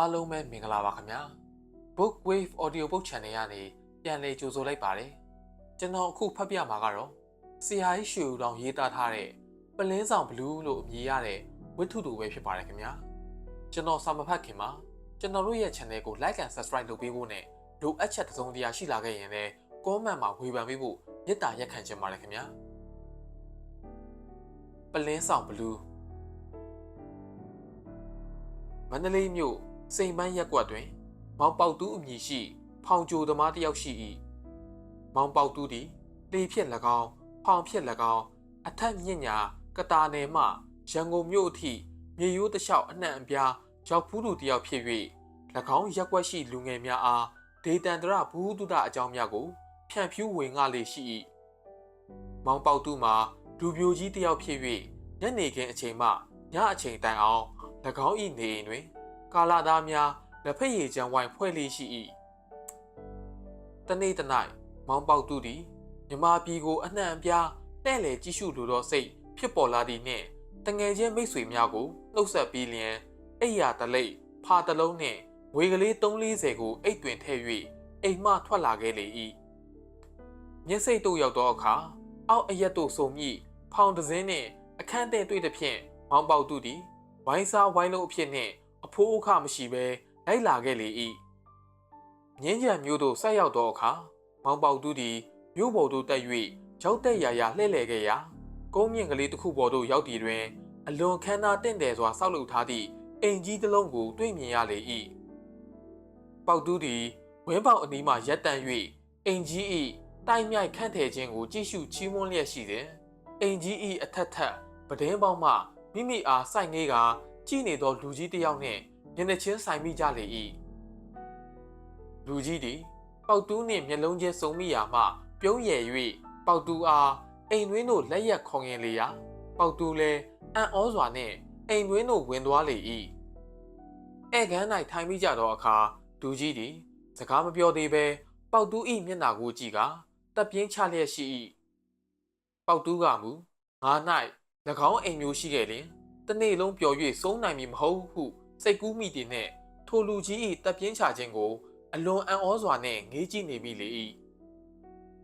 အားလုံးပဲမင်္ဂလာပါခင်ဗျာ Book Wave Audio Book Channel ကနေပြန်လည်ကြိုဆိုလိုက်ပါတယ်ကျွန်တော်အခုဖတ်ပြမှာကတော့ဆရာကြီးရွှေဦးတောင်ရေးသားထားတဲ့ပလင်းဆောင်ဘလူးလို့အမည်ရတဲ့ဝတ္ထုတူပဲဖြစ်ပါတယ်ခင်ဗျာကျွန်တော်စာမဖတ်ခင်မှာကျွန်တော်တို့ရဲ့ channel ကို like and subscribe လုပ်ပေးဖို့နဲ့လိုအပ်ချက်တစ်စုံတရာရှိလာခဲ့ရင်လည်း comment မှာဝေဖန်ပေးဖို့မေတ္တာရက်ခံချင်ပါတယ်ခင်ဗျာပလင်းဆောင်ဘလူးမန္တလေးမြို့ စိန်ပန်းရက်ကွက်တွင် မောင်ပေါတူးအမည်ရှိ ဖောင်ကြိုသမားတစ်ယောက်ရှိ၏မောင်ပေါတူးသည်လေဖြစ်၎င်းဖောင်ဖြစ်၎င်းအထက်မြင့်ညာကတာနယ်မှရန်ကုန်မြို့အထိမြေရိုးတစ်လျှောက်အနှံ့အပြားရောက်ဖူးသူတစ်ယောက်ဖြစ်၍၎င်းရက်ကွက်ရှိလူငယ်များအားဒေတန္တရဘူးတုဒအကြောင်းများကိုဖြန့်ဖြူးဝင်ငါလေးရှိ၏မောင်ပေါတူးမှာဒူပြိုကြီးတစ်ယောက်ဖြစ်၍ညနေခင်းအချိန်မှညအချိန်တိုင်အောင်၎င်း၏နေအိမ်တွင် ကာလာသားများလက်ဖက်ရည်ချမ်းဝိုင်ဖွဲ့လေးရှိ၏တနေ့တနိုင်မောင်ပေါက်သူသည်မြမပြည်ကိုအနှံ့အပြားတဲ့လေကြည့်ရှုလိုသောစိတ်ဖြစ်ပေါ်လာသည်နှင့်တငယ်ချင်းမိတ်ဆွေများကိုနှုတ်ဆက်ပြီးလျင်အိယာတလိပ်ဖာတလုံးနှင့်ငွေကလေး340ကိုအိတ်တွင်ထည့်၍အိမ်မှထွက်လာခဲ့လေ၏မျက်စိတို့ရောက်သောအခါအောက်အရက်တို့ဆုံမိဖောင်တစင်းနှင့်အခန်းထဲတွေ့သဖြင့်မောင်ပေါက်သူသည်ဝိုင်းစားဝိုင်းလုံးအဖြစ်နှင့် အဖိုးအခမရှိဘဲလိုက်လာခဲ့လေ၏ငင်းကြံမျိုးတို့ဆက်ရောက်သောအခါမောင်ပေါတူးသည်မြို့ပေါ်သို့တက်၍ရောက်တဲ့ရာရာလှည့်လည်ခဲ့ရာကုန်းမြင့်ကလေးတစ်ခုပေါ်သို့ရောက်သည်တွင်အလွန်ခမ်းနားတင့်တယ်စွာဆောက်လုပ်ထားသည့်အိမ်ကြီးတစ်လုံးကိုတွေ့မြင်ရလေ၏ပေါတူးသည်ဝင်းပေါက်အနီးမှရက်တန့်၍အိမ်ကြီး၏တိုင်မြိုက်ခန့်ထည်ခြင်းကိုကြည့်ရှုချီးမွမ်းလျက်ရှိသည်အိမ်ကြီး၏အထက်ထက်ပဒင်းပေါက်မှမိမိအားစိုက်နေက ကြည့်နေသောလူကြီးတစ်ယောက်နှင့်မျက်နှာချင်းဆိုင်မိကြလေ၏လူကြီးသည်ပေါက်တူးနှင့်မျက်လုံးချင်းစုံမိရာမှပြုံးရည်၍ပေါက်တူးအားအိမ်တွင်းသို့လက်ရက်ခေါင်ရင်လေရာပေါက်တူးလည်းအံ့ဩစွာနှင့်အိမ်တွင်းသို့ဝင်သွားလေ၏ဧကန်း၌ထိုင်မိကြသောအခါလူကြီးသည်စကားမပြောသေးဘဲပေါက်တူး၏မျက်နှာကိုကြည့်ကတပ်ပြင်းချလျက်ရှိ၏ပေါက်တူးကမူငါ၌၎င်းအိမ်မျိုးရှိခဲ့လျင် တနေ့လုံးပျော်၍စိုးနိုင်မည်မဟုတ်ဟုစိတ်ကူးမိသည်နှင့်ထိုလူကြီး၏တပ်ပြင်းချခြင်းကို အလွန်အံ့ဩစွာနှင့်ငေးကြည့်နေပြီလေ၏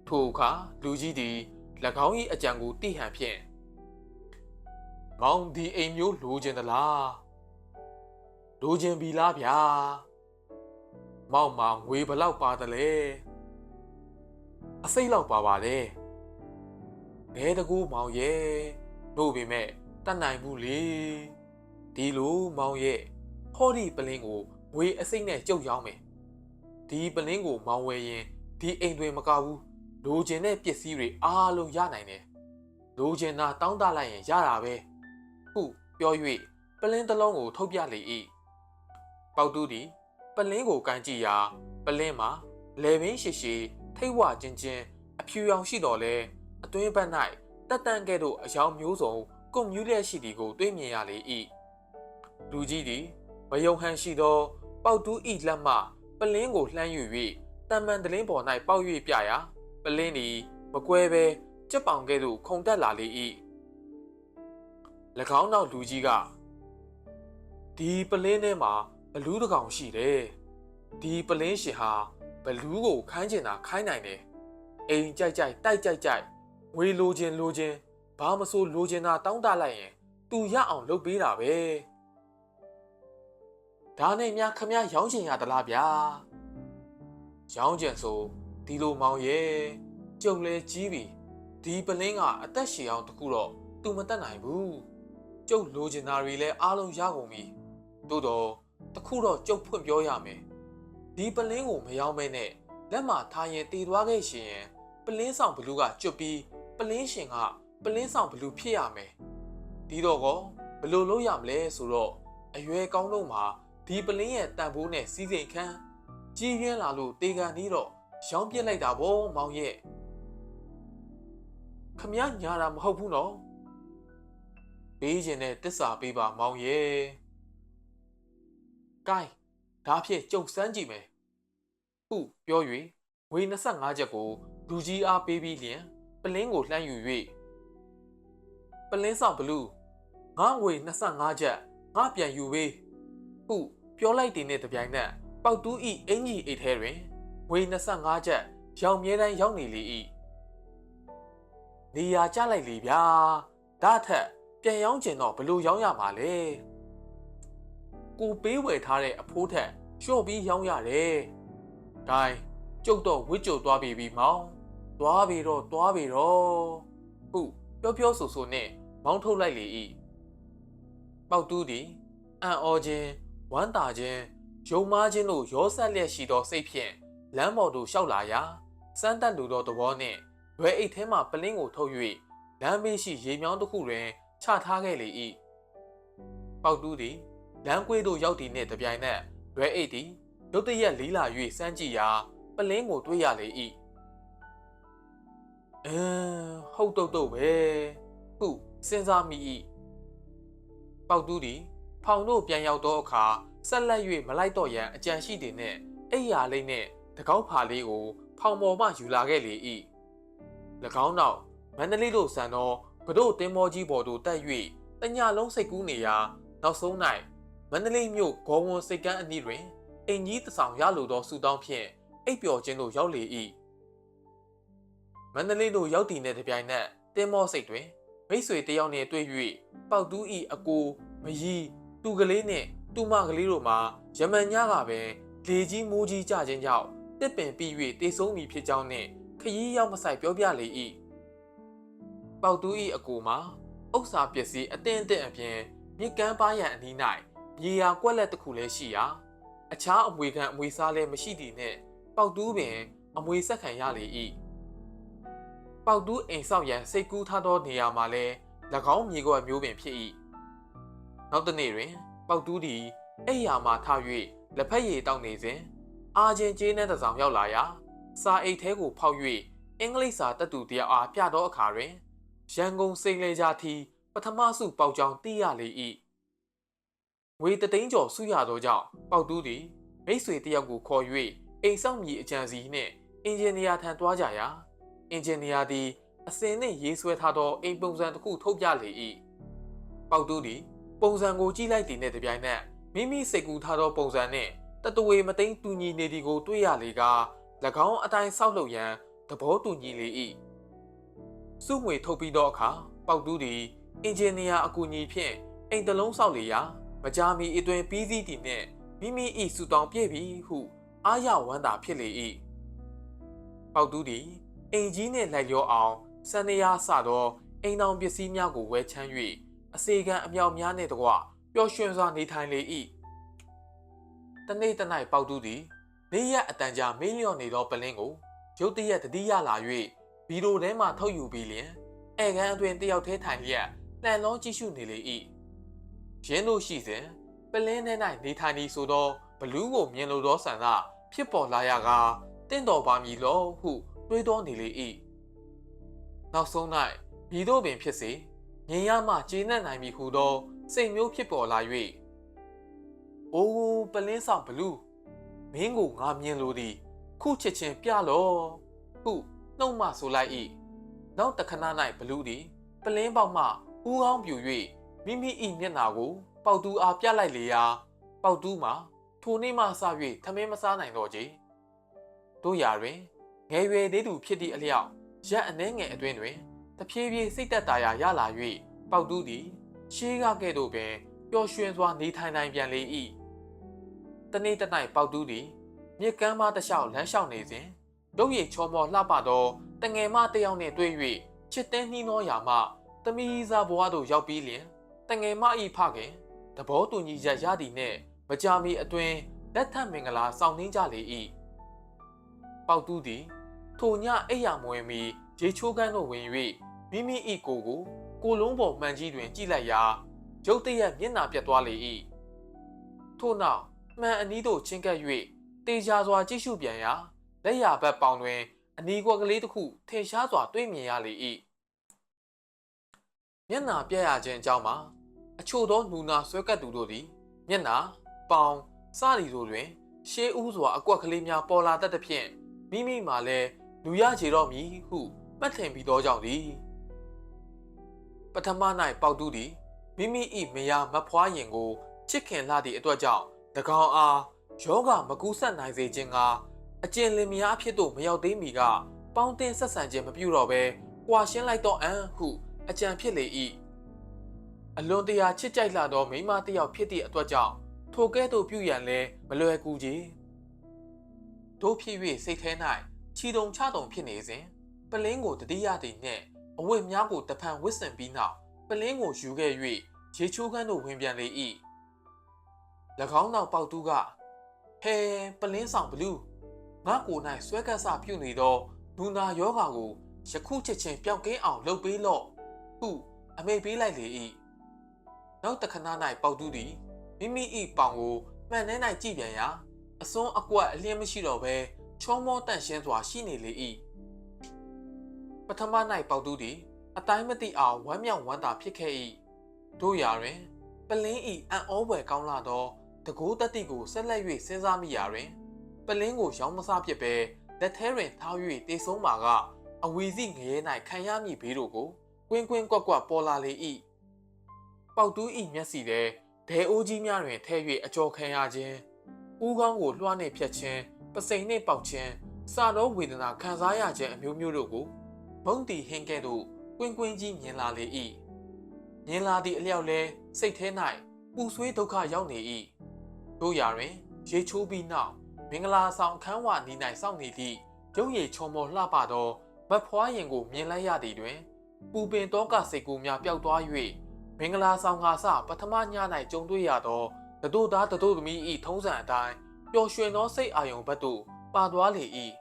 ထိုအခါလူကြီးသည်၎င်း၏အကြံကိုတိဟန်ဖြင့်မောင်ဒီအိမ်မျိုးလိုချင်သလားလိုချင်ပြီလားဗျာမောင်မှာငွေဘလောက်ပါသလဲအစိတ်လောက်ပါပါတယ်ဘဲတကူမောင်ရဲ့တို့ပေမဲ့ တတ်နိုင်ဘူးလေဒီလိုမောင်ရဲ့ဟောဒီပလင်းကိုငွေအစိတ်နဲ့ကြုတ်ရောင်းမယ်ဒီပလင်းကိုမောင်ဝယ်ရင်ဒီအိမ်တွင်မကဘူးလိုချင်တဲ့ပစ္စည်းတွေအားလုံးရနိုင်တယ်လိုချင်တာတောင်းတလိုက်ရင်ရတာပဲဟုပြော၍ပလင်းတစ်လုံးကိုထုတ်ပြလေ၏ပေါတူးသည်ပလင်းကိုကန်ကြည့်ရာပလင်းမှာလေပင်ရှိရှိထိတ်ဝချင်းချင်းအဖြူရောင်ရှိတော်လဲအတွင်းဘက်၌တက်တန်ကဲ့သို့အယောင်မျိုးစုံ ကွန်မြူလျက်ရှိသည်ကိုတွေ့မြင်ရလေ၏လူကြီးသည်မယုံဟန်ရှိသော ပေါတူးဤလက်မှပလင်းကိုလှမ်းယူ၍တမန်တလင်းပေါ်၌ပေါက်၍ပြရာပလင်းသည်မကွဲဘဲကြက်ပောင်ကဲ့သို့ခုန်တက်လာလေ၏၎င်းနောက်လူကြီးကဒီပလင်းထဲမှာဘလူးတစ်ကောင်ရှိတယ်ဒီပလင်းရှင်ဟာဘလူးကိုခိုင်းကျင်တာခိုင်းနိုင်တယ်အိမ်ကြိုက်ကြိုက်တိုက်ကြိုက်ကြိုက်ငွေလိုချင်လိုချင် ဘာမဆိုလိုချင်တာတောင်းတလိုက်ရင်သူရအောင်လုပ်ပေးတာပဲဒါနဲ့များခမရရောင်းချင်ရသလားဗျာရောင်းချင်ဆိုဒီလိုမောင်ရဲ့ကြုံလဲကြီးပြီဒီပလင်းကအသက်ရှည်အောင်တခုတော့သူမတက်နိုင်ဘူးကျုပ်လိုချင်တာတွေလည်းအားလုံးရကုန်ပြီတိုးတော့တခုတော့ကျုပ်ဖွင့်ပြောရမယ်ဒီပလင်းကိုမရောင်းမဲနဲ့လက်မှာထားရင်တည်သွားခဲ့ရှင်ရင်ပလင်းဆောင်ဘလူးကကျွတ်ပြီးပလင်းရှင်က ပလင်းဆောင်ဘလူးဖြစ်ရမယ်ဒီတော့ကောဘလို့လုပ်ရမလဲဆိုတော့အရွယ်ကောင်းတော့မှာဒီပလင်းရဲ့တန်ဖိုးနဲ့စီးစိမ်ခန်းကြီးရင်းလာလို့တေကန်ပြီးတော့ရောင်းပြစ်လိုက်တာဗောမောင်ရဲ့ခမညာတာမဟုတ်ဘူးနော်ပေးခြင်းနဲ့တစ္ဆာပေးပါမောင်ရဲ့ကဲဒါဖြင့်ကြုံစမ်းကြည့်မယ်ဟုပြော၍ငွေ25ချက်ကိုလူကြီးအားပေးပြီးလျင်ပလင်းကိုလှမ်းယူ၍ ပလင်းဆောင်ဘလူးငါငွေ25ချက်ငါပြန်ယူပေးဟုပြောလိုက်တဲ့နဲ့တပြိုင်နက်ပေါက်တူးဤအင်ကြီးအိတ်ထဲတွင်ငွေ25ကျပ်ရောင်မြဲတမ်းရောက်နေလေ၏နေရာကျလိုက်လေဗျာဒါထက်ပြန်ရောင်းကျင်တော့ဘလို့ရောင်းရမှာလဲကိုပေးဝယ်ထားတဲ့အဖိုးထက်လျှော့ပြီးရောင်းရတယ်။ဒါကျုပ်တော့ဝစ်ကြုံသွားပြီပြီမောင်။သွားပြီတော့သွားပြီတော့ဟု ပြောပြောဆိုဆိုနဲ့မောင်းထုတ်လိုက်လေ၏။ပေါက်တူးသည်အံ့ဩခြင်းဝမ်းသာခြင်းယုံမားခြင်းတို့ရောဆက်လျက်ရှိသောစိတ်ဖြင့်လမ်းပေါ်သို့လျှောက်လာရာစမ်းတက်လူသောသဘောနှင့်ရွယ်အိတ်ထဲမှပလင်းကိုထုတ်၍လမ်းမေးရှိရေမြောင်းတစ်ခုတွင်ချထားခဲ့လေ၏ပေါက်တူးသည်လမ်းကွေးသို့ရောက်သည့်နှင့်တပြိုင်နက်ရွယ်အိတ်သည်ရုတ်တရက်လေးလာ၍စမ်းကြည့်ရာပလင်းကိုတွေ့ရလေ၏ အင်းဟုတ်တော့တော့ပဲဟုစဉ်းစားမိ၏ပေါက်တူးသည်ဖောင်တို့ပြန်ရောက်သောအခါဆက်လက်၍မလိုက်တော့ရန်အကြံရှိသည်နှင့်အိယာလေးနှင့်တကောက်ဖာလေးကို ဖောင်ပေါ်မှယူလာခဲ့လေ၏၎င်းနောက်မန္တလေးတို့ဆန်သောဘတို့တင်မောကြီးပေါ်သို့တက်၍တညလုံးစိတ်ကူးနေရာနောက်ဆုံး၌မန္တလေးမြို့ဂေါ်ဝန်စိတ်ကန်းအနီးတွင်အင်ကြီးတဆောင်ရလိုသောစူတောင်းဖြင့်အိပ်ပျော်ခြင်းသို့ရောက်လေ၏ မန္တလေးသို့ရောက်တည်တဲ့တပြိုင်နက်တင်မောစိတ်တွင်မိတ်ဆွေတယောက်နှင့်တွေ့၍ပေါက်တူးဤအကိုမယီတူကလေးနှင့်တူမကလေးတို့မှာယမန်ညကပင်လေကြီးမိုးကြီးကြခြင်းကြောင့်တစ်ပင်ပြီး၍တေဆုံးမိဖြစ်ကြောင်းနှင့်ခရီးရောက်မဆိုင်ပြောပြလေ၏ပေါက်တူးဤအကိုမှာဥစ္စာပစ္စည်းအတင်းအတင်းအပြင်မြစ်ကမ်းပါရန်အနီး၌မြေယာကွက်လက်တစ်ခုလည်းရှိရာအခြားအမွေခံအမွေစားလည်းမရှိသည့်နှင့်ပေါက်တူးပင်အမွေဆက်ခံရလေ၏ ပေါက်တူးအိမ်ဆောက်ရန်စိတ်ကူးထားသောနေရာမှာလည်း၎င်းမြေကွက်မျိုးပင်ဖြစ်၏နောက်တစ်နေ့တွင် ပေါက်တူးသည်အိယာမှထား၍လက်ဖက်ရည်တောက်နေစဉ်အာချင်းကျေးနှဲတစ်ဆောင်ရောက်လာရာစာအိတ်ထဲကိုဖောက်၍အင်္ဂလိပ်စာတက်သူတယောက်အားပြသောအခါတွင်ရန်ကုန်စိန်လေကြာထီပထမစုပေါက်ကြောင်သိရလေ၏ငွေတသိန်းကျော်စုရသောကြောင့်ပေါက်တူးသည်မိတ်ဆွေတယောက်ကိုခေါ်၍အိမ်ဆောင်မြေအကြံစီနှင့်အင်ဂျင်နီယာထံသွားကြရာ အင်ဂျင်နီယာသည်အစင်နှင့်ရေးဆွဲထားသောအိမ်ပုံစံတစ်ခုထုတ်ပြလေ၏ပေါက်တူးသည်ပုံစံကိုကြည့်လိုက်သည်နှင့်တပြိုင်နက်မိမိစိတ်ကူးထားသောပုံစံနှင့်တတဝေမသိန်းတူညီနေသည်ကိုတွေ့ရလေက၎င်းအတိုင်းဆောက်လုပ်ရန်သဘောတူညီလေ၏စုငွေထုတ်ပြီးသောအခါပေါက်တူးသည်အင်ဂျင်နီယာအကူအညီဖြင့်အိမ်တလုံးဆောက်လေရာမကြာမီအတွင်ပြီးစီးသည်နှင့်မိမိ၏စူတောင်းပြည့်ပြီဟု အားရဝမ်းသာဖြစ်လေ၏ပေါက်တူးသည် အိမ်ကြီးနှင့်လိုက်လျောအောင်စံနေရစသောအိမ်တော်ပစ္စည်းများကိုဝယ်ချမ်း၍အစေခံအမြောက်များနှင့်တကွပျော်ရွှင်စွာနေထိုင်လေ၏တနေ့တနိုင်ပေါက်တူးသည်နေရက်အတန်ကြာမင်းလျော့နေသောပလင်းကိုရုတ်တရက်တတိယလာ၍ဗီဒီယိုထဲမှထုတ်ယူပြီးလျင်ဧကန်အတွင်တယောက်ထဲထိုင်လျက်လှန်လုံးကြည့်ရှုနေလေ၏ရင်းတို့ရှိစဉ်ပလင်းထဲ၌နေထိုင်နေဆိုသောဘလူးကိုမြင်လိုသောဆန္ဒဖြစ်ပေါ်လာရကတင့်တော်ပါမည်လောဟု တွေးတောနေလေ၏နောက်ဆုံး၌မိတို့ပင်ဖြစ်စေငြိမ်ရမှကျေနပ်နိုင်ပြီဟုသော စိတ်မျိုးဖြစ်ပေါ်လာ၍အိုးပလင်းဆောင်ဘလူးမင်းကိုငါမြင်လိုသည် ခုချစ်ချင်းပြလောဟုနှုတ်မှဆိုလိုက်၏နောက်တခဏ၌ဘလူးသည်ပလင်းပေါက်မှဥကောင်းပြူ၍မိမိ၏မျက်နာကို ပေါက်တူအားပြလိုက်လေရာပေါက်တူးမှာထိုနေ့မှစ၍ထမင်းမစားနိုင်တော့ကြတို့ရာတွင် ငယ်ရွယ်သေးသူဖြစ်သည့်အလျောက်ရက်အနှဲငယ်အတွင်းတွင်တဖြည်းဖြည်းစိတ်သက်သာရာရလာ၍ပေါက်တူးသည်ရှေးကကဲ့သို့ပင်ပျော်ရွှင်စွာနေထိုင်နိုင်ပြန်လေ၏တနေ့တနိုင်ပေါက်တူးသည်မြစ်ကမ်းမတစ်လျှောက်လမ်းလျှောက်နေစဉ်ရုပ်ရည်ချောမောလှပသောတငယ်မတစ်ယောက်နှင့်တွေ့၍ချစ်တဲ့နှီးနှောရာမှတမီးစားဘဝသို့ရောက်ပြီးလျင်တငယ်မ၏ဖခင်တဘောတူညီချက်ရသည်နှင့်မကြာမီအတွင်းလက်ထပ်မင်္ဂလာဆောင်နှင်းကြလေ၏ပေါက်တူးသည် ထိုညအိယာမွေမီရေချိုးကန်းသို့ဝင်၍မိမိ၏ကိုကိုကိုလုံးပေါ်မှန်ကြီးတွင်ကြည့်လိုက်ရာရုတ်တရက်မျက်နှာပြတ်သွားလေ၏ထို့နောက်မှန်အနီးသို့ချင်းကပ်၍တေချာစွာကြည့်ရှုပြန်ရာလက်ရဘက်ပေါင်တွင် အနီကွက်ကလေးတစ်ခုထင်ရှားစွာတွေ့မြင်ရလေ၏မျက်နှာပြတ်ရခြင်းအကြောင်းမှာအချို့သောနူနာဆွဲကပ်သူတို့သည်မျက်နှာပေါင်စသည်တို့တွင် ရှေးဦးစွာအကွက်ကလေးများပေါ်လာတတ်သဖြင့်မိမိမှလည်း လူရချေတော့မည်ဟုမှတ်ထင်ပြီးသောကြောင့်သည်ပထမ၌ပေါက်တူးသည်မိမိ၏မယားမဖွားရင်ကိုချစ်ခင်လာသည့်အတွက်ကြောင့်၎င်းအားယောဂမကူးဆက်နိုင်စေခြင်းကအကျဉ်လင်မယားအဖြစ်သို့မရောက်သေးမီကပေါင်းတင်ဆက်ဆံခြင်းမပြုတော့ဘဲကွာရှင်းလိုက်တော့အံဟုအကြံဖြစ်လေ၏အလွန်တရာချစ်ကြိုက်လာသောမိန်းမတစ်ယောက်ဖြစ်သည့်အတွက်ကြောင့်ထိုကဲ့သို့ပြုရန်လဲမလွယ်ကူကြီးတို့ဖြစ်၍စိတ်ထဲ၌ ချီတုံချတုံဖြစ်နေစဉ်ပလင်းကိုတတိယတည်နှင့်အဝတ်များကိုတဖန်ဝစ်ဆင်ပြီးနောက်ပလင်းကိုယူခဲ့၍ရေချိုးခန်းသို့ဝင်ပြန်လေ၏၎င်းနောက်ပေါက်တူးကဟဲပလင်းဆောင်ဘလူးငါကိုယ်၌ဆွဲကပ်စပြုနေသောလူနာယောဂါကိုယခုချက်ချင်းပျောက်ကင်းအောင်လုပ်ပေးလော့ဟုအမိန်ပေးလိုက်လေ၏နောက်တခဏ၌ပေါက်တူးသည်မိမိ၏ပေါင်ကိုမှန်နှဲ၌ကြည့်ပြန်ရာအစွန်းအကွက်အလျင်းမရှိတော့ဘဲ ချောမောတန့်ရှင်းစွာရှိနေလေ၏ပထမ၌ပေါက်တူးသည်အတိုင်းမသိအောင်ဝမ်းမြောက်ဝမ်းသာဖြစ်ခဲ့၏တို့ရာတွင် ပလင်းဤအံ့ဩဖွယ်ကောင်းလာသောတကူတတိကိုဆက်လက်၍စဉ်းစားမိရာတွင် ပလင်းကိုရောင်းမစားဖြစ်ပဲလက်ထဲတွင်ထား၍တေဆုံးမှာကအဝီစီငရဲ၌ခံရမည့်ဘေးတို့ကိုကွင်းကွင်းကွက်ကွက်ပေါ်လာလေ၏ပေါက်တူးဤမျက်စီထဲဒဲအိုးကြီးများတွင်ထဲ၍အကြောခံရခြင်းဦးခေါင်းကိုလွှမ်းနှင့်ဖြတ်ခြင်း ပစိန်နှင့်ပေါက်ခြင်းစာတော့ဝေဒနာခံစားရခြင်းအမျိုးမျိုးတို့ကိုဘုံတီဟင်းကဲ့သို့ကွင်းကွင်းကြီးမြင်လာလေ၏မြင်လာသည့်အလျောက်လဲစိတ်ထဲ၌ပူဆွေးဒုက္ခရောက်နေ၏တို့ရာတွင် ရေချိုးပြီးနောက်မင်္ဂလာဆောင်ခန်းဝနီ၌စောင့်နေသည့်ရုပ်ရည်ချုံမောလှပသောမတ်ဖွားရင်ကိုမြင်လိုက်ရသည်တွင်ပူပင်တော့ကစိတ်ကူများပျောက်သွား၍မင်္ဂလာဆောင်ကစပထမည၌ကြုံတွေ့ရသောတတို့သားတတို့သမီး၏ထုံးစံအတိုင်း ပျော်ရွှင်သောစိတ်အာရုံဘက်သို့ပါသွားလေ၏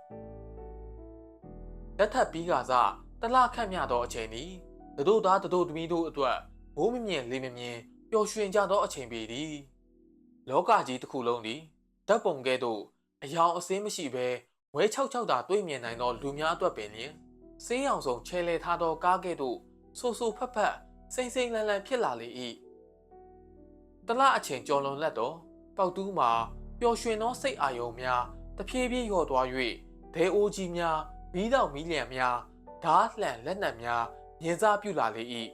လက်ထပ်ပြီးကစားတလခန့်မြသောအချိန်သည်တတို့သားတတို့သမီးတို့အတွက်ဘိုးမမြင်လေးမမြင်ပျော်ရွှင်ကြသောအချိန်ပေသည်လောကကြီးတစ်ခုလုံးသည်ဓာတ်ပုံကဲ့သို့အယောင်အစင်းမရှိဘဲဝဲ၆၆တာတွေ့မြင်နိုင်သောလူများအတွက်ပင်လျင်စေးအောင်ဆုံးချဲလဲထားသောကားကဲ့သို့ဆူဆူဖက်ဖက်စိမ့်စိမ့်လန်းလန်းဖြစ်လာလေ၏တလအချိန်ကြော်လွန်လက်တော့ပေါက်တူးမှာပျော် ရွှင်သောစိတ်အာရုံများတဖြည်းဖြည်းလျော့သွား၍ဒဲအိုးကြီးများမီးတောင်မီးလျံများဓားလှန်လက်နက်များမြင်စားပြုလာလေ၏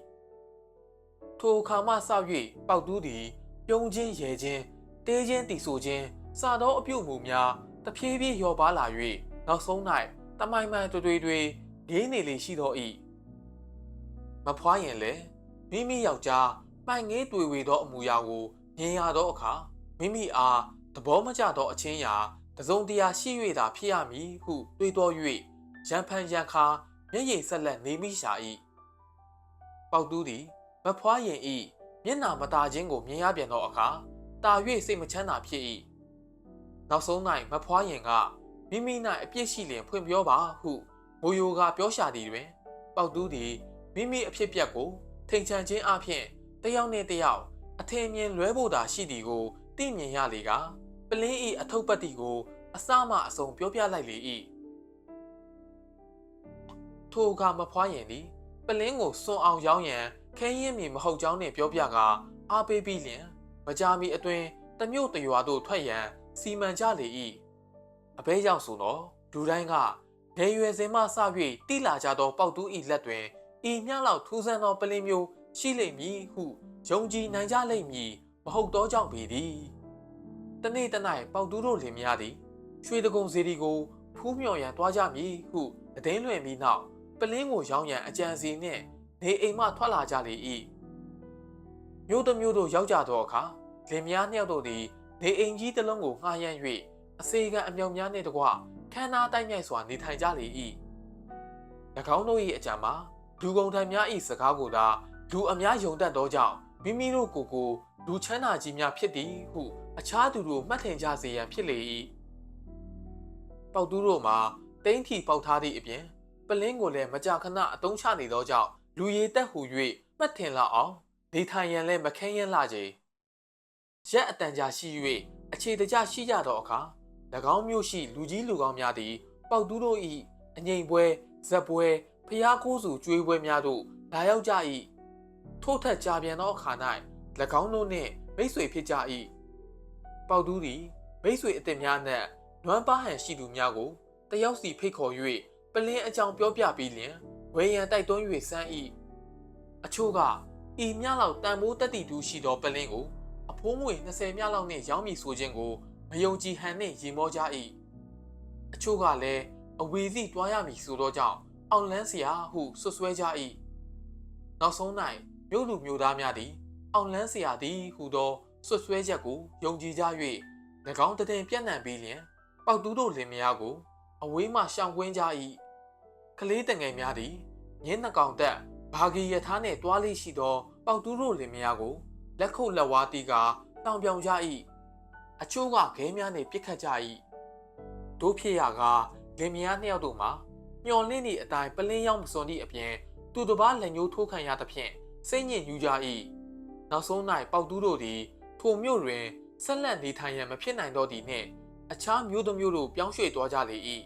ထိုအခါမှစ၍ပေါက်တူးသည်ပြုံးခြင်းရဲခြင်းတေးခြင်းတီဆိုခြင်းစသောအပြုတ်မှုများတဖြည်းဖြည်းလျော့ပါလာ၍နောက်ဆုံး၌တမိုင်မှန်တွေတွေတွေဂိမ်းနေလေရှိသော၏မဖွားရင်လေမိမိယောက်ျားပိုင်ငေးတွေ့ဝေသောအမူအရာကိုမြင်ရသောအခါမိမိအားသ ဘောမကျသောအချင်းရာတစုံတရာရှိ၍သာဖြစ်ရမည်ဟုတွေးတော၍ရန်ဖန်ရန်ခါမျက်ရည်ဆက်လက်နေမိရှာ၏ပေါက်တူးသည်မဖွားရင်၏မျက်နာမตาခြင်းကိုမြင်ရပြန်သောအခါတာ၍စိတ်မချမ်းသာဖြစ်၏နောက်ဆုံး၌မဖွားရင်ကမိမိ၌အပြစ်ရှိလျင်ဖွင့်ပြောပါဟုမိုယိုကပြောရှာသည်တွင် ပေါက်တူးသည်မိမိအဖြစ်ပြက်ကိုထိန်ချန်ခြင်းအပြင်တယောက်နှင့်တယောက်အထင်မြင်လွဲဖို့သာရှိသည်ကိုသိမြင်ရလေက ပလင်း၏အထုပ်ပတ်တီကို အစမှအစုံပြောပြလိုက်လေ၏ထိုအခါမဖွားရင်သည်ပလင်းကိုစွန်အောင်ရောင်းရန်ခဲရင်မီမဟုတ်ကြောင်းနှင့်ပြောပြကာအားပေးပြီးလျင်မကြာမီအတွင်တမျိုးတရွာသို့ထွက်ရန်စီမံကြလေ၏အဘဲရောက်ဆိုတော့လူတိုင်းကနေရွယ်စဉ်မှစ၍တိလာကြသောပေါက်တူး၏လက်တွင်ဤမျှလောက်ထူးဆန်းသောပလင်းမျိုးရှိလိမ့်မည်ဟုယုံကြည်နိုင်ကြလိမ့်မည်မဟုတ်သောကြောင့်ပေသည် တနေ့တနေ့ပေါက်တူးတို့လင်များသည်ရွှေတကုံစီဒီကိုဖူးမြော်ရန်တွားကြမည်ဟုအသိလွင်ပြီးနောက်ပလင်းကိုရောင်းရန်အကြံစီနှင့်နေအိမ်မှထွက်လာကြလေ၏မြို့တစ်မြို့တို့ရောက်ကြသောအခါလင်များနှစ်ယောက်တို့သည်နေအိမ်ကြီးတစ်လုံးကိုငှားရမ်း၍အစေခံအမြောင်များနှင့်တကွခန်းနာတိုက်မြိုက်စွာနေထိုင်ကြလေ၏၎င်းတို့၏အကြံမှာလူကုန်ထံများ၏စကားကိုသာလူအများယုံတတ်သောကြောင့်မိမိတို့ကိုယ်ကို လူချမ်းသာကြီးများဖြစ်သည်ဟုအခြားသူတို့မှတ်ထင်ကြစေရန်ဖြစ်လေ၏ပေါက်တူးတို့မှာတိမ့်ထီပေါက်ထားသည့်အပြင်ပလင်းကိုလည်းမကြာခဏအတုံးချနေသောကြောင့်လူရည်တက်ဟူ၍မှတ်ထင်လောက်အောင်နေထိုင်ရန်လည်းမခဲယဉ်လာကြရက်အတန်ကြာရှိ၍အခြေတကျရှိကြသောအခါ၎င်းမျိုးရှိလူကြီးလူကောင်းများသည် ပေါက်တူးတို့၏အငိမ်ပွဲဇက်ပွဲဖျားကိုးစုကျွေးပွဲများသို့လာရောက်ကြ၏ထို့ထက်ကြာပြန်သောအခါ၌၎ ၎င်းတို့နှင့်မိတ်ဆွေဖြစ်ကြ၏ပေါတူးသည်မိတ်ဆွေအစ်စ်များနှင့်နွမ်းပါဟန်ရှိသူများကိုတယောက်စီဖိတ်ခေါ်၍ပလင်းအကြောင်းပြောပြပြီးလျှင်ဝေယံတိုက်တွန်း၍စမ်း၏အချို့ကဤမြလောက်တန်ဖိုးတက်တီတူရှိသောပလင်းကိုအဖိုးငွေ20မြလောက်နှင့်ရောင်းမိဆိုခြင်းကိုမယုံကြည်ဟန်နှင့်ရေမောကြ၏အချို့ကလည်းအဝေစီတွားရမည်ဆိုသောကြောင့်အောင်လန်းစရာဟုဆွဆွဲကြ၏နောက်ဆုံး၌မြို့လူမြို့သားများသည် အောင်လန်းစရာသည်ဟူသောဆွဆွဲချက်ကိုယုံကြည်ကြ၍၎င်းတည်ပြန့်နှံ့ပြီးလျင်ပေါက်တူးတို့လင်မယားကို အဝေးမှရှောင်ကွင်းကြ၏ကလေးတငယ်များသည်ညင်းနှကောင်တက်ဘာဂီယထားနှင့်တွားလေးရှိသော ပေါက်တူးတို့လင်မယားကိုလက်ခုပ်လက်ဝါးတီးကတောင်ပြောင်ကြ၏အချို့ကခဲများနှင့်ပြစ်ခတ်ကြ၏တို့ဖြစ်ရာကလင်မယားနှစ်ယောက်တို့မှာမျော်လင့်သည့်အတိုင်းပလင်းရောက်မစွန်သည့်အပြင်သူတစ်ပါးလက်ညှိုးထိုးခံရသဖြင့်စိတ်ညစ်ညူးကြ၏ နောက်ဆုံး၌ပေါက်တူးတို့သည်ထိုမြို့တွင်ဆက်လက်နေထိုင်ရန်မဖြစ်နိုင်တော့သည်နှင့်အခြားမျိုးတစ်မျိုးတို့ပြောင်းရွှေ့သွားကြလေ၏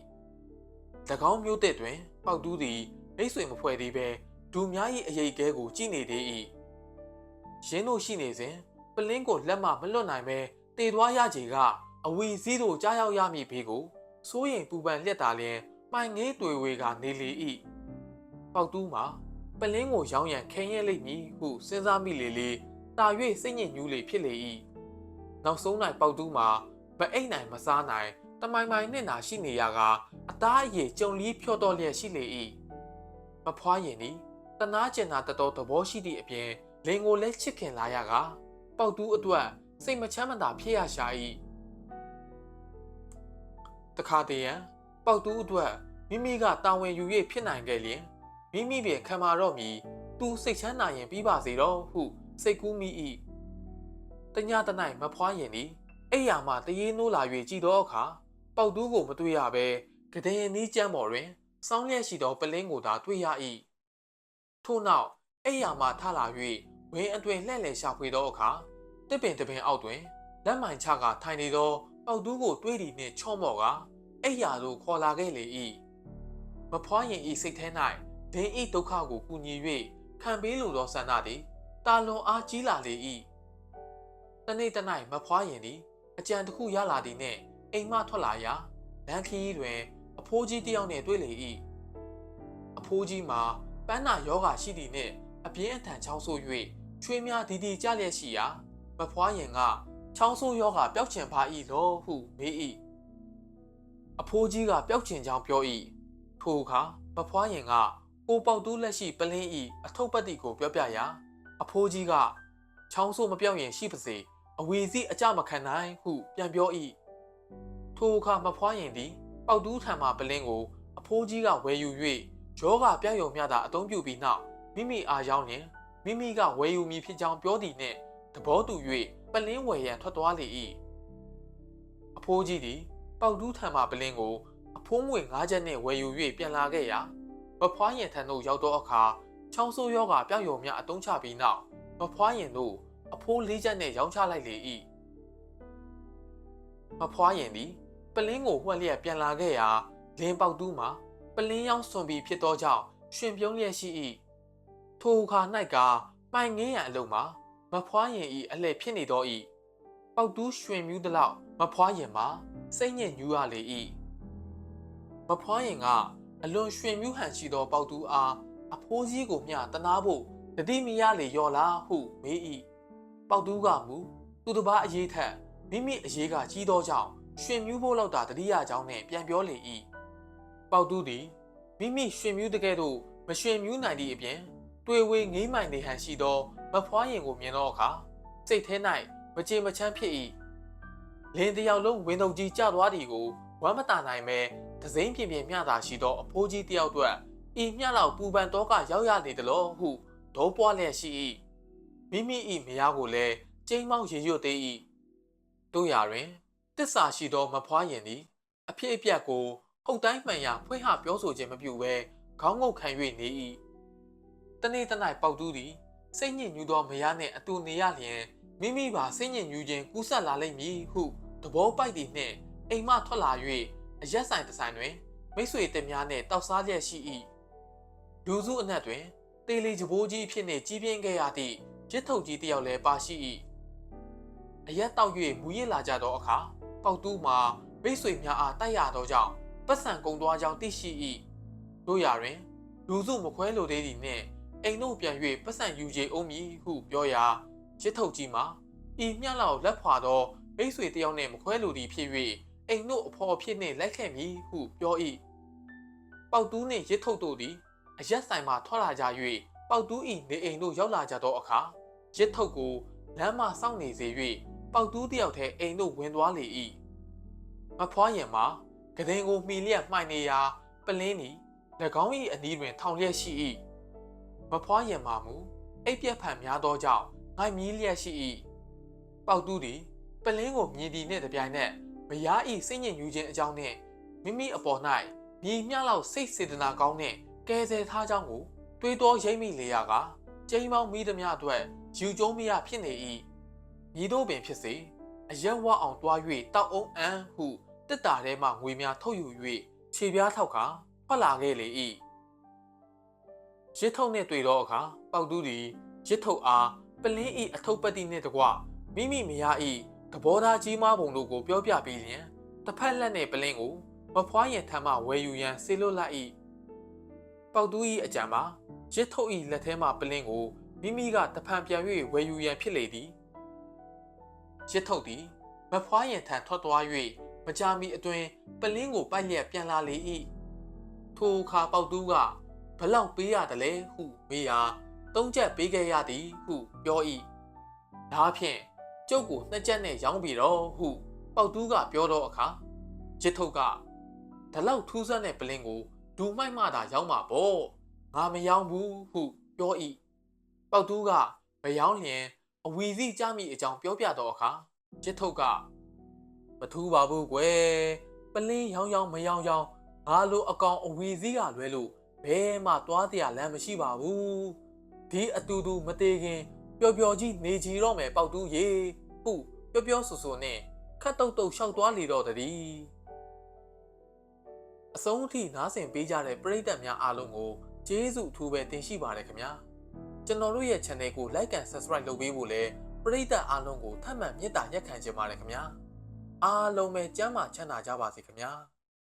၎င်းမျိုးတဲ့တွင်ပေါက်တူးသည်မိတ်ဆွေမဖွဲ့သေးဘဲဒူများ၏အရေးကဲကိုကြည်နေသေး၏ရင်းတို့ရှိနေစဉ်ပလင်းကိုလက်မမလွတ်နိုင်ပဲတည်သွားရကြီးကအဝီစည်းတို့ကြားရောက်ရမည်ဘေးကိုစိုးရင်ပူပန်လက်တာလျင်ပိုင်ငေးတွေ့ဝေကနေလေ၏ပေါက်တူးမှာပလင်းကိုရောင်းရန်ခင်းရဲလိမ့်မည်ဟုစဉ်းစားမိလေလေ တာ၍စိတ်ညစ်ညူးလေဖြစ်လေ၏နောက်ဆုံး၌ပေါက်တူးမှာမအိတ်နိုင်မစားနိုင်တမိုင်မိုင်နဲ့နာရှိနေရကအသားအရည်ကြုံလီးဖြော့တော့လျက်ရှိလေ၏မဖွားရင်သည်တနာကျင်နာတတော်သဘောရှိသည့်အပြင်လင်ကိုလည်းချစ်ခင်လာရကပေါက်တူးအတွက်စိတ်မချမ်းမသာဖြစ်ရရှာ၏တခါတည်းရန်ပေါက်တူးအတွက်မိမိကတာဝန်ယူ၍ဖြစ်နိုင်ခဲ့လျင်မိမိပင်ခံမာတော့မီသူစိတ်ချမ်းသာရင်ပြီးပါစေတော့ဟု စိတ်ကူးမိ၏တညတနိုင်မဖွားရင်သည်အိယာမှတရေနိုးလာ၍ကြည်သောအခါပေါက်တူးကိုမတွေ့ရဘဲကတဲ့နီးကျမ်းပေါ်တွင်စောင်းလျက်ရှိသောပလင်းကိုသာတွေ့ရ၏ထို့နောက်အိယာမှထလာ၍ဝင်းအတွင်လှဲ့လှဲ့ရှာဖွေသောအခါတစ်ပင်တစ်ပင်အောက်တွင်လက်မိုင်ချကထိုင်နေသောပေါက်တူးကိုတွေးသည်နှင့်ချော့မော့ကအိယာသို့ခေါ်လာခဲ့လေ၏မဖွားရင်ဤစိတ်ထဲ၌ဒင်းဤဒုက္ခကိုကူညီ၍ခံပေးလိုသောဆန္ဒသည် တာလွန်အားကြီးလာလေ၏တနေ့တနိုင်မဖွားရင်သည်အကြံတစ်ခုရလာသည်နှင့်အိမ်မှထွက်လာရာလမ်းခရီးတွင် အဖိုးကြီးတစ်ယောက်နှင့်တွေ့လေ၏အဖိုးကြီးမှာပန်းနာယောဂါရှိသည်နှင့်အပြင်းအထန်ချောင်းဆိုး၍ချွေးများဒီဒီကြလျက်ရှိရာမဖွားရင်ကချောင်းဆိုးယောဂါပျောက်ချင်ပါ၏လောဟုမေး၏အဖိုးကြီးကပျောက်ချင်ကြောင်းပြော၏ထိုအခါမဖွားရင်ကကိုပေါက်တူးလက်ရှိပလင်းဤအထုပ်ပတ်တီကိုပြောပြရာ အဖိုးကြီးကချောင်းဆိုးမပြောက်ရင်ရှိပါစေအဝီစီအကြမခံနိုင်ဟု ပြန်ပြော၏ထိုအခါမဖွားရင်သည်ပေါက်တူးထံမှပလင်းကို အဖိုးကြီးကဝယ်ယူ၍ယောဂပြောက်ယုံမြတာအသုံးပြုပြီးနောက်မိမိအားရောက်လျင်မိမိကဝယ်ယူမည်ဖြစ်ကြောင်းပြောသည်နှင့်သဘောတူ၍ပလင်းဝယ်ရန်ထွက်သွားလေ၏အဖိုးကြီးသည်ပေါက်တူးထံမှပလင်းကို အဖိုးငွေ9ချက်နှင့်ဝယ်ယူ၍ပြန်လာခဲ့ရာမဖွားရင်ထံသို့ရောက်သောအခါ ချောင်းဆိုးယောဂပြောက်ယုံမြအသုံးချပြီးနောက်မဖွားရင်တို့အဖိုးလေးချက်နဲ့ရောင်းချလိုက်လေ၏မဖွားရင်သည်ပလင်းကိုဝှက်လျက်ပြန်လာခဲ့ရာလင်းပေါက်တူးမှာပလင်းရောင်းစွန်ပြီးဖြစ်သောကြောင့်ရှင်ပြုံးလျက်ရှိ၏ထိုအခါ၌ကပိုင်ငင်းရန်အလုံးမှာမဖွားရင်ဤအလှည့်ဖြစ်နေသောဤပေါက်တူးရွှင်မြူးသလောက်မဖွားရင်မှာစိတ်ညစ်ညူးရလေ၏မဖွားရင်ကအလွန်ရွှင်မြူးဟန်ရှိသောပေါက်တူးအား အဖိုးကြီးကိုမျှတနာဖို့တတိမရလေရော်လားဟုမေး၏ပေါက်တူးကမူသူတစ်ပါးအရေးထက်မိမိအရေးကကြီးသောကြောင့်ရွှင်မြူးဖို့လောက်တာတတိယကြောင်းနဲ့ပြန်ပြောလေ၏ပေါက်တူးသည်မိမိရွှင်မြူးတကယ်တော့မရွှင်မြူးနိုင်သည့်အပြင်တွေ့ဝေငိမ့်မိုင်နေဟန်ရှိသောမဖွားရင်ကိုမြင်သောအခါစိတ်ထဲ၌မကြေမချမ်းဖြစ်၏လင်းတယောက်လုံးဝင်းတုပ်ကြီးကျသွားသည်ကိုဝမ်းမတာနိုင်ပဲဒစိမ့်ပြင်းပြင်းမျှတာရှိသောအဖိုးကြီးတယောက်အတွက် ဤမျှလောက်ပူပန်တော့ကရောက်ရနေသလိုဟုဒေါပွားလျက်ရှိ၏မိမိ၏မယားကိုလည်းကျိန်းမောင်းရေရွတ်သေး၏တို့ရာတွင်တစ္ဆာရှိသောမဖွားရင်သည်အဖြစ်အပျက်ကိုဟုတ်တိုင်းမှန်ရဖွင့်ဟပြောဆိုခြင်းမပြုဘဲခေါင်းငုတ်ခံ၍နေ၏တနေ့တနိုင်ပေါက်တူးသည်စိတ်ညစ်ညူးသောမယားနှင့်အတူနေရလျင်မိမိပါစိတ်ညစ်ညူးခြင်းကူးဆက်လာလိမ့်မည်ဟုသဘောပိုက်သည်နှင့်အိမ်မှထွက်လာ၍အရက်ဆိုင်တစ်ဆိုင်တွင်မိတ်ဆွေတင်များနှင့်တောက်စားလျက်ရှိ၏ လူစုအနက်တွင်တေလီကြဘိုးကြီးဖြစ်နှင့်ကြီးပြင်းခဲ့ရသည့်ရစ်ထုတ်ကြီးတစ်ယောက်လည်းပါရှိ၏အရက်တောက်၍မူရစ်လာကြသောအခါပေါက်တူးမှာမိတ်ဆွေများအားတိုက်ရသောကြောင့်ပတ်စံကုံသွားကြောင်းသိရှိ၏တို့ရာတွင်လူစုမခွဲလိုသေးသည်နှင့်အိမ်တို့ပြန်၍ပတ်စံယူကြအောင်မည်ဟုပြောရာရစ်ထုတ်ကြီးမှာဤမျှလောက်လက်ဖွာသောမိတ်ဆွေတယောက်နှင့်မခွဲလိုသည်ဖြစ်၍အိမ်တို့အဖော်ဖြစ်နှင့်လိုက်ခဲ့မည်ဟုပြော၏ပေါက်တူးနှင့်ရစ်ထုတ်တို့သည် အရက်ဆိုင်မှထွက်လာကြ၍ပေါက်တူး၏နေအိမ်တို့ရောက်လာကြသောအခါရစ်ထုတ်ကိုလမ်းမှစောင့်နေစေ၍ပေါက်တူးတယောက်ထဲအိမ်တို့ဝင်သွားလေ၏မဖွားရင်မှာကတဲ့ကိုမှီလျက်မှိုင်နေရာပလင်းနီ၎င်း၏အနီးတွင်ထောင်လျက်ရှိ၏မဖွားရင်မှာမူအိပ်ပြက်ဖန်များသောကြောင့်ငိုင်မြည်လျက်ရှိ၏ပေါက်တူးသည်ပလင်းကိုမြည်သည်နှင့်တပြိုင်နက်မယား၏စိတ်ညစ်ညူးခြင်းအကြောင်းနှင့်မိမိအပေါ်၌မြည်မျှလောက်စိတ်စေတနာကောင်းနှင့် ကဲဆယ်ထားကြောင်းကိုတွေးတောရိပ်မိလေရကကျိန်းပေါင်းမိသမျှအတွက်ယူကျုံးမရဖြစ်နေ၏မြည်တို့ပင်ဖြစ်စေအရက်ဝအောင်တွား၍တောက်အုံးအန်းဟုတက်တာထဲမှငွေများထုတ်ယူ၍ခြေပြားထောက်ကထွက်လာခဲ့လေ၏ရစ်ထုတ်နှင့်တွေ့သောအခါပေါက်တူးသည်ရစ်ထုတ်အားပလင်း၏အထုပ်ပတ်တိနှင့်တကွမိမိမယား၏သဘောထားကြီးမားပုံတို့ကိုပြောပြပြီးလျင်တစ်ဖက်လက်နှင့်ပလင်းကိုမဖွားရင်ထမ်းမှဝယ်ယူရန်ဆေလွတ်လိုက်၏ ပေါက်တူး၏အကြံမှာရစ်ထုတ်၏လက်ထဲမှပလင်းကိုမိမိကတဖန်ပြန်၍ဝယ်ယူရန်ဖြစ်လေသည်ရစ်ထုတ်သည်မဖွားရင်ထံထွက်သွား၍မကြာမီအတွင်ပလင်းကိုပိုက်လျက်ပြန်လာလေ၏ထိုအခါပေါက်တူးကဘလောက်ပေးရတယ်လဲဟုမေးရာသုံးချက်ပေးခဲ့ရသည်ဟုပြော၏ဒါဖြင့်ကျုပ်ကိုနှစ်ချက်နဲ့ရောင်းပြီတော့ဟုပေါက်တူးကပြောတော့အခါချစ်ထုတ်ကဒါလောက်ထူးဆန်းတဲ့ပလင်းကို ဒူမိုက်မှသာရောင်းမှာပေါ့ငါမရောင်းဘူးဟုပြော၏ပေါက်တူးကမရောင်းလျင်အဝီစီကြမိအကြောင်းပြောပြတော့အခါချစ်ထုတ်ကမထူးပါဘူးကွယ်ပလင်းရောင်းရောင်းမရောင်းရောင်းငါလိုအကောင်အဝီစီကလွဲလို့ဘဲမှသွားတရားလမ်းမရှိပါဘူးဒီအတူတူမသေးခင်ပျော်ပျော်ကြီးနေကြတော့မယ်ပေါက်တူးရေဟုပျော်ပျော်ဆူဆူနဲ့ခတ်တုတ်တုတ်ရှောက်သွားလေတော့တည်း အဆုံးအထိနားဆင်ပေးကြတဲ့ပရိသတ်များအားလုံးကိုကျေးဇူးအထူးပဲတင်ရှိပါတယ်ခင်ဗျာကျွန်တော်တို့ရဲ့ channel ကို like and subscribe လုပ်ပေးဖို့လည်းပရိသတ်အားလုံးကိုထပ်မံမေတ္တာရက်ခံချင်ပါတယ်ခင်ဗျာအားလုံးပဲကျမ်းမာချမ်းသာကြပါစေခင်ဗျာ